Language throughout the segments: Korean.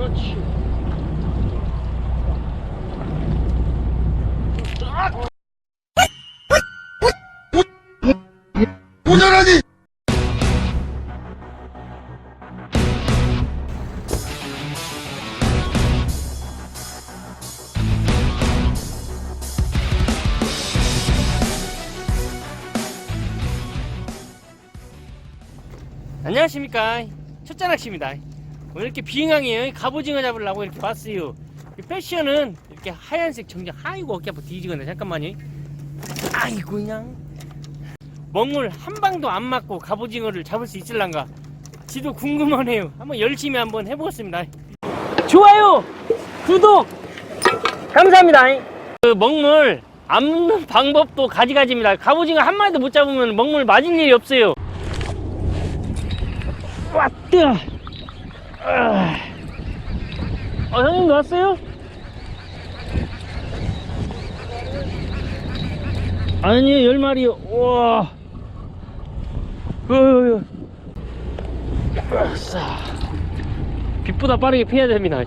그렇지. 운전하니! 안녕하십니까. 첫째 낚시입니다 오늘 이렇게 비행항이에요 갑오징어 잡으려고 이렇게 왔어요. 이 패션은 이렇게 하얀색 정장 아이고 어깨 아파 뒤지겠네. 잠깐만요. 아이고 그냥. 먹물 한 방도 안 맞고 갑오징어를 잡을 수 있을란가? 지도 궁금하네요. 한번 열심히 한번 해보겠습니다. 좋아요! 구독! 감사합니다. 그 먹물 안는 방법도 가지가지입니다. 갑오징어 한 마리도 못 잡으면 먹물 맞을 일이 없어요. 왔다. 아. 어, 형님도 왔어요? 아니요, 열 마리요. 우와. 어휴. 아싸. 빛보다 빠르게 피해야 됩니다.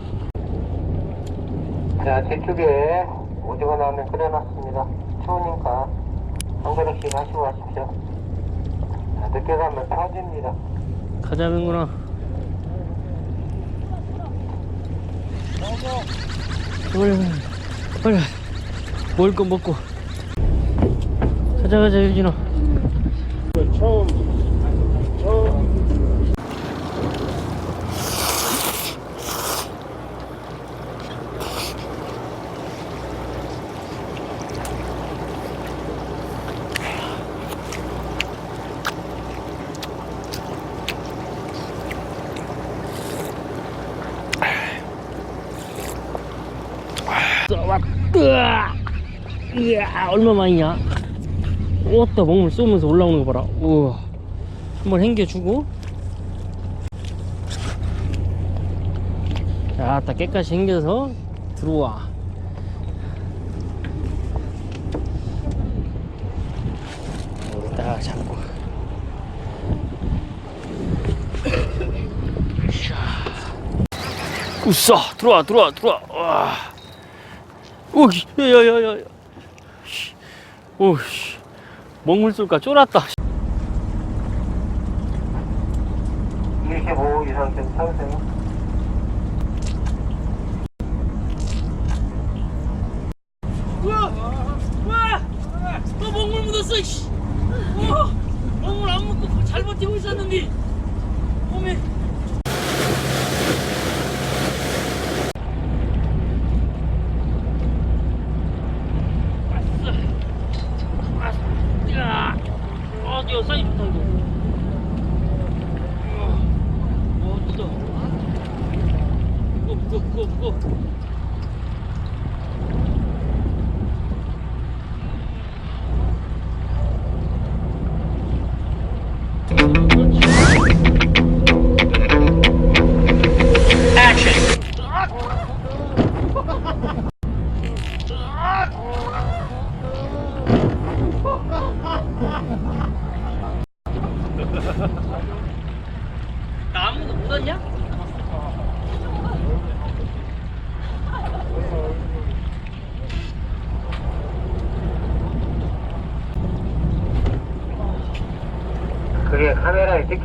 자, 제 쪽에 오징어 라면 끓여놨습니다. 추우니까 한 그릇씩 하시고 가십시오. 자, 늦게 가면 터집니다. 가자는구나. 빨리, 빨리. 먹을 거 먹고. 가자, 가자, 유진아. 왔다. 이야, 얼마만이냐? 왔다, 먹물 쏘면서 올라오는 거 봐라. 우와. 한번 hen겨주고. 자, 딱 깨끗이 hen겨서 들어와. 딱 잡고. 우싸 들어와 들어와 들어와 와. 오이 야야야야. 오씨. 먹물 쏠까 쫄았다. 25 이상 좀 타세요. 우와 우와. 또 먹물 묻었어 씨. 우와 먹물 안 묻고 잘 버티고 있었는데. 어메 何？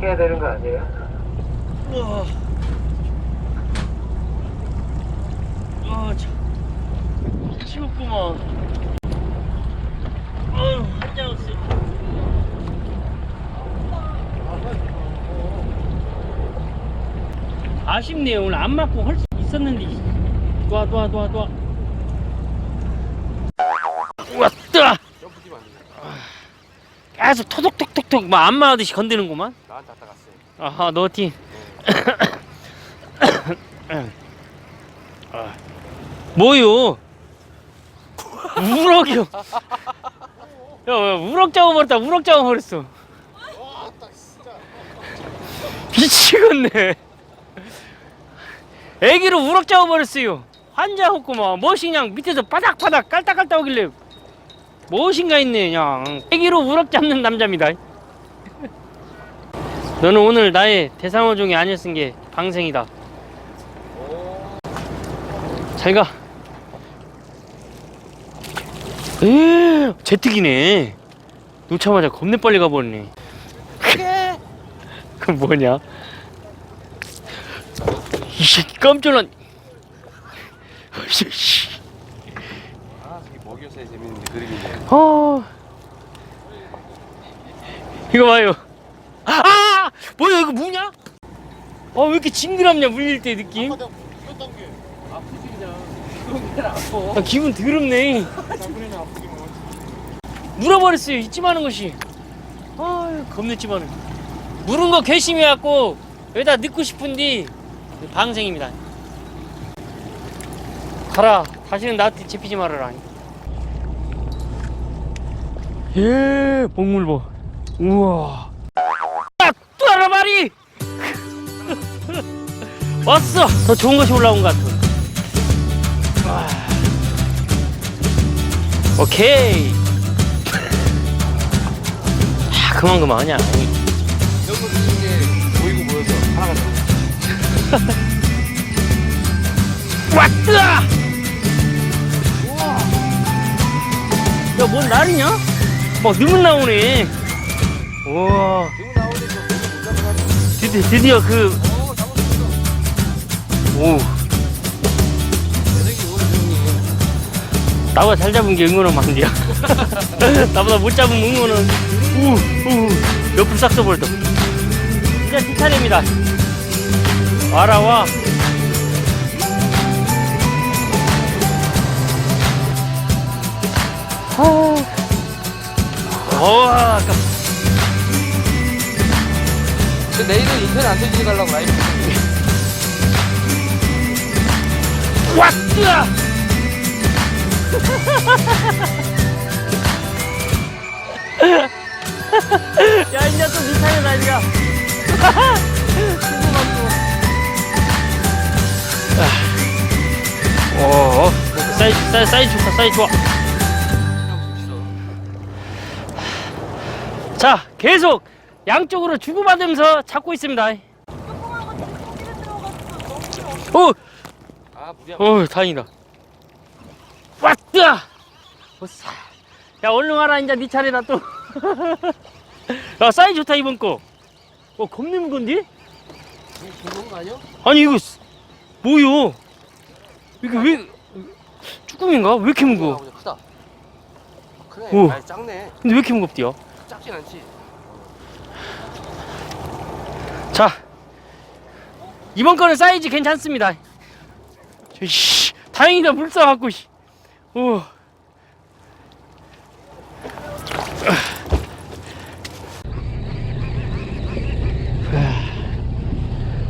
찍혀야 되는 거 아니에요? 우와. 아, 참. 치웠구만. 어휴, 한장었어. 아쉽네요. 오늘 안 맞고 할 수 있었는데. 도와, 도와, 도와, 도와. 계속 토독톡톡톡 막안 맞듯이 건드는구만. 나한테 왔다 갔어요. 아하 너티 뭐요? 우럭이요. 야, 야 우럭 잡아버렸다 우럭 잡아버렸어. 미치겠네. 애기로 우럭 잡아버렸어요. 환장했구만. 멋이 그냥 밑에서 바닥바닥 깔딱깔딱 오길래 무엇인가 있네 그냥. 애기로 우럭 잡는 남자입니다. 너는 오늘 나의 대상어 중에 아니었은 게 방생이다. 오, 잘가. 에 제트기네. 놓자마자 겁내 빨리 가버리네. 그건 뭐냐? 이 새끼 깜짝 씨. 아 저기 먹이었어야 재밌는데 그림이네 어. 이거 봐요. 아! 뭐야, 이거 뭐냐? 어, 왜 이렇게 징그럽냐, 물릴 때 느낌? 아, 기분 더럽네. 물어버렸어요, 이쯤하는 것이. 아, 겁내 찜하는. 물은 거 괘씸해갖고, 여기다 넣고 싶은데, 방생입니다. 가라. 다시는 나한테 잡히지 말아라. 예, 봐. 우와. 아, 뚜아라바리! 왔어! 더 좋은 것이 올라온 것 같아. 와. 오케이. 아, 그만 그만 하냐. 이런 거게 보이고 보여서 하나가 왔다! 야, 뭔 날이냐? 막 눈물 나오네. 못 잡아가지고 드디어, 그, 어 오. 나보다 잘 잡은 게 응원은 만디야. 나보다 못 잡은 응원은 우, 우, 옆으로 싹 써버렸다. 진짜 티탄입니다. 와라, 와. 아. 어, 아까 근데 내일은 인터넷 안 터지게 가려고 라이브 왔다! 야, 이제 또 니타이다, 이거. 어, 사이즈, 사이즈, 사이즈 좋다, 사이즈 좋아. 자, 계속 양쪽으로 주고받으면서 잡고 있습니다. 어, 아 무리야 어, 다행이다. 왔다! 오싸. 야, 얼른 와라, 이제 네 차례다, 또. 야, 사이즈 좋다, 이번 거. 어, 겁내 무거운데? 거 아니야? 아니, 이거, 쓰- 뭐요? 이게 왜, 쭈꾸미인가? 왜 이렇게 아, 무거워? 크다 크네 오. 아 작네 근데 왜 이렇게 무겁디요? 작진 않지 자, 이번 거는 사이즈 괜찮습니다. 저, 씨, 다행이다, 물 싸갖고, 씨. 오.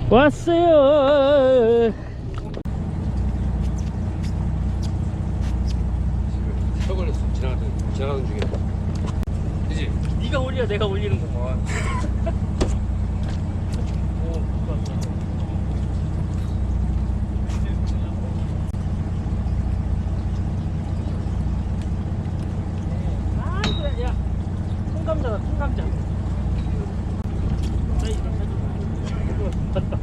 왔어요. 혀 걸렸어 지나가던 지나가던 중에 그지? 네가 올려, 내가 올리는 거. 어. 아, 그래, 야. 통감자다, 통감자. 맞다.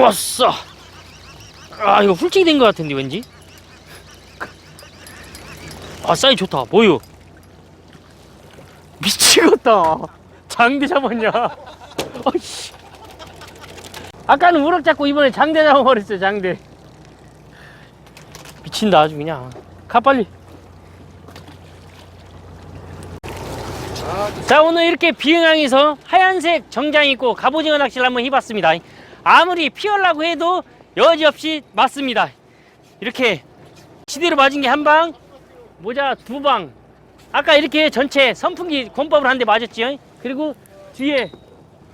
왔어. 아, 이거 훌쩍이 된 것 같은데, 왠지? 아, 사이 좋다. 뭐요? 미치겠다. 장대 잡았냐? 아씨. 아까는 우럭 잡고 이번에 장대 잡아버렸어, 장대. 미친다, 아주 그냥. 가, 빨리. 아자 오늘 이렇게 비행항에서 하얀색 정장 입고 갑오징어 낚시를 한번 해봤습니다 아무리 피하려고 해도 여지없이 맞습니다. 이렇게 지대로 맞은 게 한 방 모자 두 방. 아까 이렇게 전체 선풍기 권법을 한 대 맞았지요. 그리고 뒤에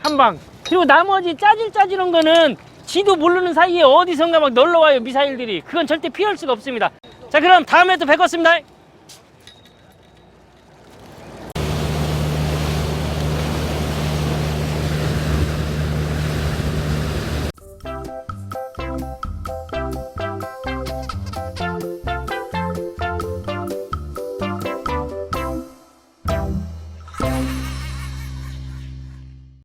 한 방. 그리고 나머지 짜질짜질한 거는 지도 모르는 사이에 어디선가 막 놀러와요 미사일들이. 그건 절대 피할 수가 없습니다. 자 그럼 다음에 또 뵙겠습니다